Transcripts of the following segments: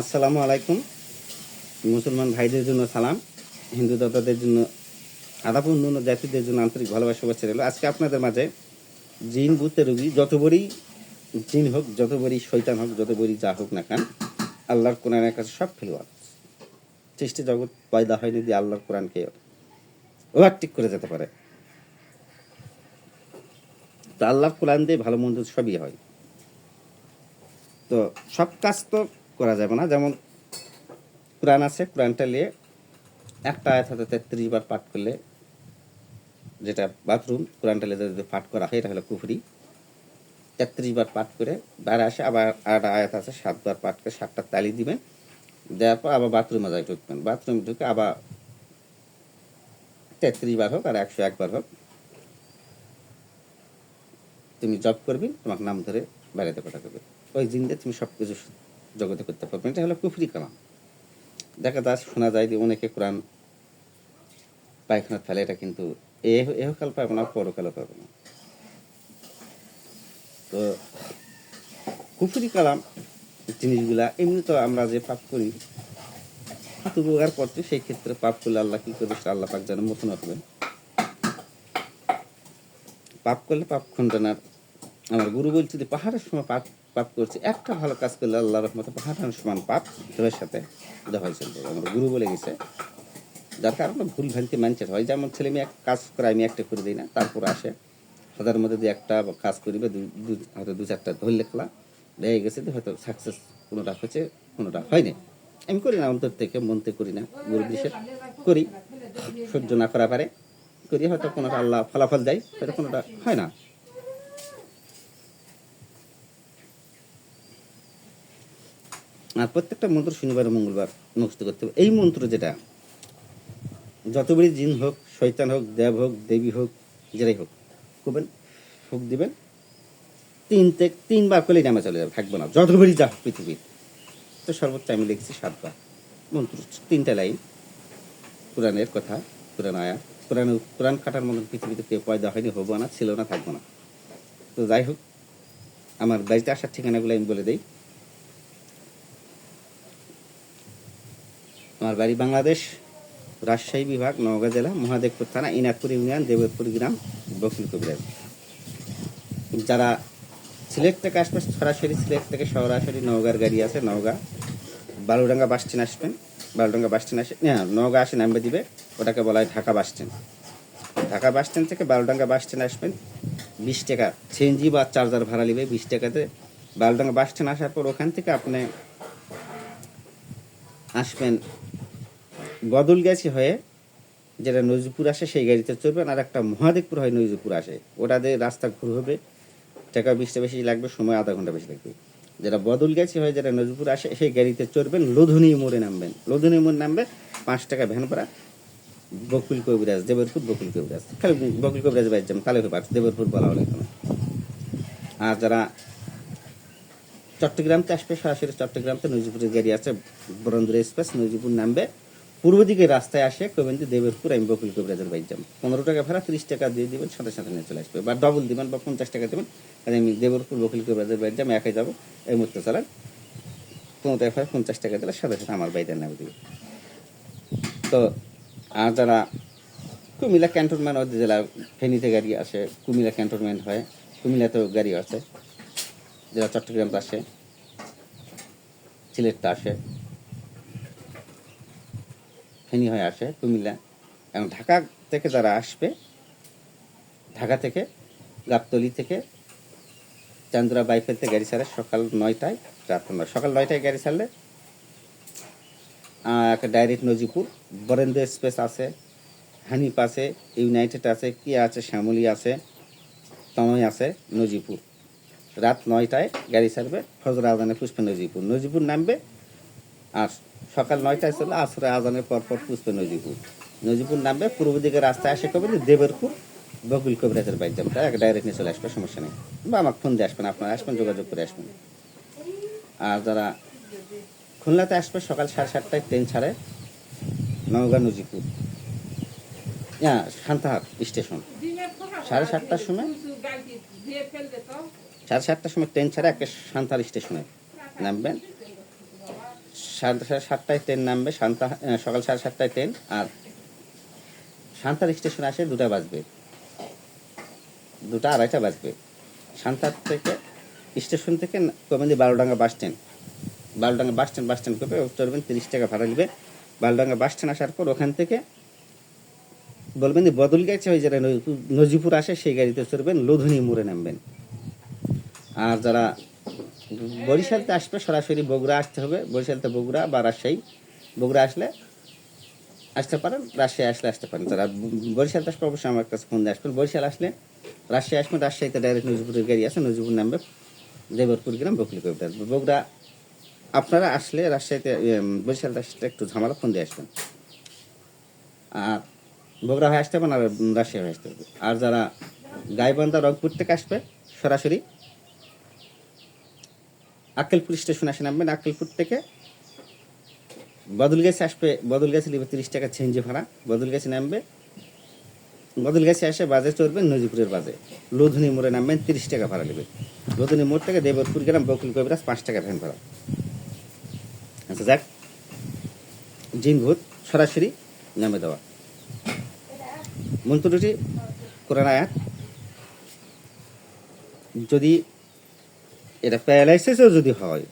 আসসালামু আলাইকুম। মুসলমান ভাইদের জন্য সালাম, হিন্দু দাদাদের জন্য আদাব অন্য জাতিদের জন্য আন্তরিক ভালোবাসা, শুভেচ্ছা রইল। আজকে আপনাদের মাঝে জিন বুতে রুগী, যত বড়ই জিন হোক, যত বড়ই শৈতান হোক, যত বড়ই যা হোক না কেন, আল্লাহর কোরআনের কাছে সব ফেলোয়ার সৃষ্টি জগৎ পয়দা হয়নি দিয়ে আল্লাহর কোরআনকে ওভারটেক করে যেতে পারে। তো আল্লাহর কোরআন দিয়ে ভালো মন্দ সবই হয়। তো সব কাজ তো করা যাবে না। যেমন কোরআন আছে, কোরআনটা নিয়ে একটা আয়াত হাতে তেত্রিশ বার পাঠ করলে যেটা বাথরুম, কোরআনটা নিয়ে যদি পাঠ করা হয় এটা হলো কুফরি। তেত্রিশ বার পাঠ করে বাইরে আসে, আবার আরেকটা আয়াত আছে সাতবার পাঠ করে সাতটা তালি দিবেন দেওয়ার পর আবার বাথরুমে যাই ঢুকবেন। বাথরুমে ঢুকে আবার তেত্রিশ বার হোক আর একশো একবার হোক, তুমি জব করবি তোমার নাম ধরে বেড়াতে কথা করবে ওই জিন্দে তুমি সব কিছু জগতে করতে পারবেন। এটা হলো কুফরি কালাম। দেখা যায়, শোনা যায় যে অনেকে কোরআন পায়খানা ফেলে, এটা কিন্তু এহকাল পাবে না, পরকালও পাবে না। তো কুফরি কালাম জিনিসগুলা, এমনি তো আমরা যে পাপ করি হাত উপকার করছি, সেই ক্ষেত্রে পাপ করলে আল্লাহ কি করবে, সেটা আল্লাহ পাক যেন মতন রাখবেন পাপ করলে পাপ খণ্ডনার। আমার গুরু বলছে যে, পাহাড়ের সময় পাপ পাপ করছে। একটা ভালো কাজ করলে আল্লাহ রহমতে পাহাড়ের সমান পাপ দেহের সাথে দেওয়া চলবে আমার গুরু বলে গেছে, যার কারণে ভুল ভ্রান্তি মানছে হয়। যেমন ছেলে মেয়ে এক কাজ করে, আমি একটা করে দিই না, তারপর আসে হাজার মধ্যে দিয়ে একটা কাজ করি বা দু- হয়তো দু চারটা ধরে লেখলা লেগে গেছে হয়তো সাকসেস কোনোটা হয়েছে, কোনোটা হয়নি। আমি করি না, অন্তর থেকে মন থেকে করি না, গুরু বিষয় করি। সহ্য না করা পারে, করি, হয়তো কোনোটা আল্লাহ ফলাফল দেয়, হয়তো কোনোটা হয় না। আর প্রত্যেকটা মন্ত্র শনিবার মঙ্গলবার মুখস্থ করতে হবে। এই মন্ত্র যেটা যতবারই জিন হোক শৈতান হোক, দেব হোক, দেবী হোক যেটাই হোক, করবেন হোক দিবেন, তিন তিনবার করলেই নামে চলে যাবে, থাকব না। যতবারই যা পৃথিবীর। তো সর্বোচ্চ আমি লিখছি সাতবার মন্ত্র। তিনটা লাইন। কোরআনের কথা কোরআন আয়া কোরআন কোরআন কাটার মতন পৃথিবীতে কেউ পয়দা হয়নি, হব না, ছিল না, থাকব না। তো যাই হোক, আমার বাড়িতে আসার ঠিকানাগুলো আমি বলে দিই। আমার বাড়ি বাংলাদেশ, রাজশাহী বিভাগ, নওগাঁ জেলা, মহাদেবপুর থানা, ইনাকপুর ইউনিয়ন দেবপুর গ্রাম, বকিল কবিরাজ। যারা সিলেট থেকে আসবে সরাসরি সিলেট থেকে সরাসরি নওগাঁর গাড়ি আছে, নওগাঁ। বালুডাঙ্গা বাস স্ট্যান্ড আসবেন, বালুডাঙ্গা বাস স্ট্যান্ড আসে হ্যাঁ নওগাঁ আসে, নামবে দিবে, ওটাকে বলা হয় Dhaka bus stand. Dhaka bus থেকে বালুডাঙ্গা বাস স্ট্যান্ড আসবেন, বিশ টাকা সিএনজি বা চার্জার ভাড়া নেবে, বিশ টাকাতে। বালুডাঙ্গা বাস স্ট্যান্ড আসার পর ওখান থেকে আপনি আসবেন বদল গেছি হয়ে যেটা নজিপুর আসে, সেই গাড়িতে চড়বেন, আর একটা মহাদেবপুর হয় নজিপুর আসে। ওটা দিয়ে রাস্তা ঘুর হবে। টাকা বিশটা বেশি লাগবে, সময় আধা ঘণ্টা বেশি লাগবে। যেটা বদল গেছি হয় যেটা নজিপুর আসে, সেই গাড়িতে চড়বেন, লোধনী মোড়ে নামবেন। লোধনী মোড় নামবে, পাঁচ টাকা ভ্যান ভাড়া, বকুল কবিরাজ, দেবরপুর বকুল কবিরাজ। খালি বকুল কবিরাজ বাইর যাবেন, তাহলে পাঠ দেবরপুর বলা হলে কোনো আর যারা চট্টগ্রামতে আসবে, সরাসরি চট্টগ্রামতে নজিপুরের গাড়ি আছে, বরন্দুর এক্সপ্রেস, নজিপুর নামবে। পূর্ব দিকে রাস্তায় আসে কবেন্দি দেবেরপুর, আমি বকুল কবিরাজের বাইক যাম পনেরো টাকা ভাড়া, তিরিশ টাকা দিয়ে দিবেন সাথে সাথে নিয়ে চলে আসবে। বা ডবল দিবেন বা পঞ্চাশ টাকা দেবেন আর আমি দেবেরপুর, বকুল কবিরাজের বাইক যাম একাই যাব, এই মুহূর্তে চালান পনেরো টাকা ভাড়া, পঞ্চাশ টাকা দিলে সাথে সাথে আমার বাইকের নামে দিবে। তো আর যারা কুমিল্লা ক্যান্টনমেন্ট, ওদের জেলা ফেনীতে গাড়ি আসে, কুমিল্লা ক্যান্টনমেন্ট হয়, কুমিল্লাতেও গাড়ি আছে। যারা চট্টগ্রামতে আসে, সিলেটতে আসে ফেনী হয়ে আসে কুমিল্লা। এবং ঢাকা থেকে যারা আসবে, ঢাকা থেকে গাবতলি থেকে চান্দুরা বাইফেলতে গাড়ি ছাড়ে সকাল নয়টায়, রাত নয় সকাল নয়টায় গাড়ি ছাড়লে একটা ডাইরেক্ট নজিপুর, বরেন্দ্র এক্সপ্রেস আছে, হানিফ আছে, ইউনাইটেড আছে কি আছে, শ্যামলি আছে, তনয় আছে, নজিপুর। রাত নয়টায় গাড়ি ছাড়বে ফজর আজানে পুষ্পে নজিপুর। নজিপুর নামবে আর সকাল নয়টায় চলে আসরে আজানের পর পর পুষ্পে নজিপুর নজিপুর নামবে, পূর্ব দিকে রাস্তায় আসে কবে দেবেরপুর, বকুল কবিরাজের বাইক যাবেন তাই ডাইরেক্ট নিয়ে চলে আসবে, সমস্যা নেই। বা আমাকে ফোন দিয়ে আসবেন, আপনারা আসবেন, যোগাযোগ করে আসবেন। আর যারা খুলনাতে আসবে, সকাল সাড়ে সাতটায় ট্রেন ছাড়ে নওগাঁ নজিপুর হ্যাঁ শান্তাহাট স্টেশন। সাড়ে সাতটার সময়? সাড়ে সাতটার সময় ট্রেন ছাড়ে একটা সান্তাল স্টেশনে নামবেন। সাড়ে সাতটায় ট্রেন নামবে আহ, সকাল সাড়ে সাতটায় ট্রেন আর শান্তার স্টেশন আসে দুটা বাজবে। দুটা আড়াইটা বাজবে। শান্তার থেকে স্টেশন থেকে কমেন্দি Barodanga bus stand Barodanga bus stand bus stand করবে চলবেন তিরিশ টাকা ভাড়া নেবে। বারোডাঙ্গা বাস স্ট্যান্ড আসার পর ওখান থেকে বলবেন যে বদল গেছে ওই যারা নজিপুর আসে সেই গাড়িতে চড়বেন লোধনী মোড়ে নামবেন। আর যারা বরিশালতে আসবে সরাসরি বগুড়া আসতে হবে। বরিশালতে বগুড়া বা রাজশাহী। বগুড়া আসলে আসতে পারেন রাজশাহী আসলে আসতে পারেন। যারা বরিশালতে আসবে অবশ্যই আমার কাছে ফোন দিয়ে আসবেন। বরিশাল আসলে রাজশাহী আসবেন রাজশাহীতে ডাইরেক্ট নজিপুরের গাড়ি আছে নজিপুর নামবে দেবরপুর গ্রাম বকলি কবিতা বগুড়া আপনারা আসলে রাজশাহীতে উম, বরিশালতে আসতে একটু ঝামেলা ফোন দিয়ে আসবেন। আর বগুড়া হয়ে আসতে পারেন আর রাজশাহী হয়ে আসতে হবে আর যারা গাইবান্ধা রংপুর থেকে আসবে সরাসরি আক্কেলপুর স্টেশন আসে নামবেন, আক্কেলপুর থেকে। বদল গেছে আসবে বদল গেছে নেবে তিরিশ টাকা চেঞ্জে ভাড়া। বদল গেছে নামবে। বদল গেছে আসে বাজে চড়বেন নজিপুরের বাজে। লোধনী মোড়ে নামবেন তিরিশ টাকা ভাড়া নেবে। লোধনী মোড় থেকে দেবরপুর গ্রাম, বকুল কবিরাজ পাঁচ টাকা ভ্যান ভাড়া। আচ্ছা যাক। জিন ভূত, সরাসরি নামে দেওয়া। মন্ত্রটি কোরআন আয়াত। যদি এটা প্যারালাইসিসও যদি হয়,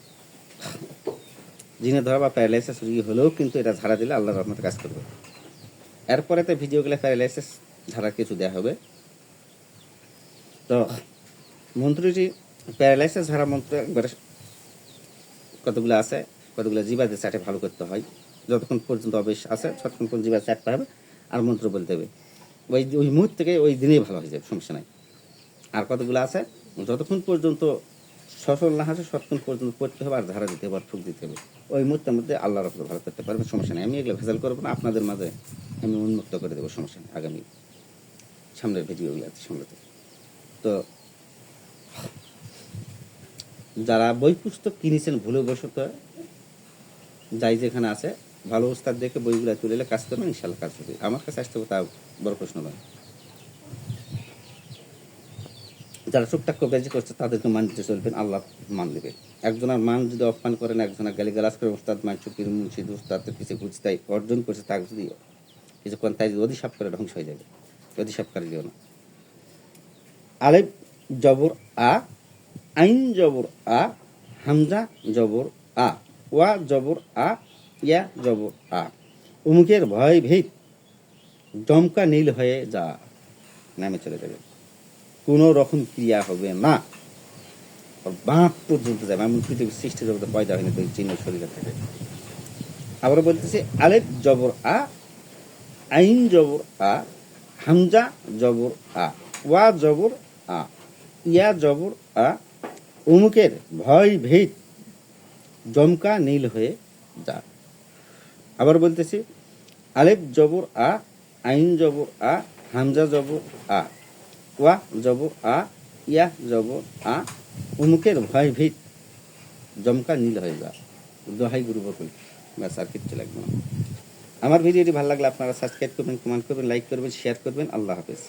জিনে ধরা বা প্যারালাইসিস রোগী হলেও কিন্তু এটা ঝাড়া দিলে আল্লাহর রহমতে কাজ করবে। এরপরে তো ভিডিও গেলে প্যারালাইসিস ঝাড়া কিছু দেওয়া হবে। তো মন্ত্রটি প্যারালাইসিস ঝাড়া মন্ত্র একবারে কতগুলো আছে, কতগুলো জিবাতে চাটে ভালো করতে হয়, যতক্ষণ পর্যন্ত অবেশ আছে, ততক্ষণ পর্যন্ত জিবা চাটতে হবে, আর মন্ত্র বলতে হবে ওই ওই মুহূর্ত থেকে ওই দিনেই ভালো হয়ে যাবে, সমস্যা নাই। আর কতগুলো আছে, যতক্ষণ পর্যন্ত সফল না আসে ততক্ষণ পর্যন্ত পড়তে হবে আর ধারা দিতে হবে ফুক দিতে হবে। ওই মুহূর্তের মধ্যে আল্লাহর উপরে ভালো করতে পারবেন সমস্যা নেই। আমি এগুলো ভেজাল করব না, আপনাদের মাঝে আমি উন্মুক্ত করে দেবো, সমস্যা নেই। আগামী সামনের ভিডিওগুলো আছে সামনে তো যারা বই পুস্তক কিনেছেন, ভুলে বসত, যাই যেখানে আছে, ভালো উস্তাদ দেখে বইগুলো তুলে কাজ করবেন ইনশাল্লাহ কাজ হবে। আমার কাছে আসতে হবে তা বড় প্রশ্ন নয়। যারা টুকটাক কবিরাজি করছে, তাদেরকে মান দিতে চলবেন, আল্লাহ মান দেবে একজনের মান যদি অপমান করেন, একজনের গালি গালাজ করে উস্তাদ মান চুকির মুন্সিদ উস্তাদের কিছু বুঝতাই অর্জন করছে তাকে যদি কিছুক্ষণ তাই যদি অধিসাপ করে, ধ্বংস হয়ে যাবে। অধিসাপ করে দিও না। আলেপ জবর আ, আইন জবর আ, হামজা জবর আ, ওয়া জবর আ, ইয়া জবর আ। উমুকের ভয় ভীত, দমকা নীল হয়ে যা, নামে চলে যাবে। কোনো রকম ক্রিয়া হবে না। বাঁক পর্যন্ত যাবে, এমন পৃথিবীর সৃষ্টি জগতে পয়দা হয়নি তো চিহ্ন শরীরে থাকে আবার বলতেছি, আলেফ জবর আ, আইন জবর আ, হামজা জবর আ, ওয়া জবর আ, ইয়া জবর আ উমুকের ভয় ভেদ জমকা নীল হয়ে যা। আবার বলতেছি, আলেফ জবর আ, আইন জবর আ, হামজা জবর আ ওয়া জব আ, ইয়া জব আ উমুকের ভয় ভিত, জমকা নীল হয়ে যা। দোহাই গুরু বকুল বা সার্কিট কিচ্ছু লাগবে আমার ভিডিওটি ভালো লাগলে আপনারা সাবস্ক্রাইব করবেন কমেন্ট করবেন লাইক করবেন শেয়ার করবেন। আল্লাহ হাফেজ।